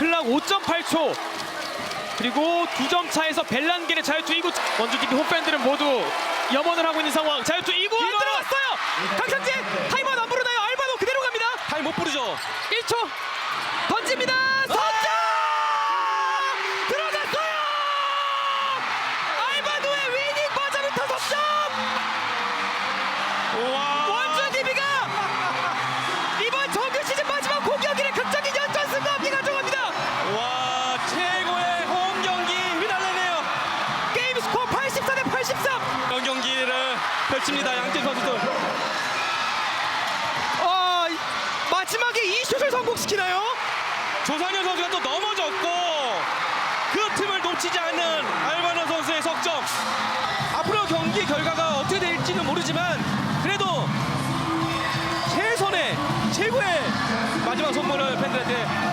클락 5.8초. 그리고 두 점 차에서 벨란겔의 자유투 2구. 원주 TV 홈팬들은 모두 염원을 하고 있는 상황. 자유투 2구 안 들어갔어요! 강창진! 타임아웃 안 부르나요? 알바노 그대로 갑니다. 타임 못 부르죠. 1초. 던집니다! 선점 들어갔어요! 알바노의 위닝 버저비터 석점 와. 펼칩니다 양팀 선수들. 아, 마지막에 이 슛을 성공시키나요? 조상현 선수가 또 넘어졌고 그 틈을 놓치지 않는 알바노 선수의 석점. 앞으로 경기 결과가 어떻게 될지는 모르지만 그래도 최선의 최고의 마지막 선물을 팬들한테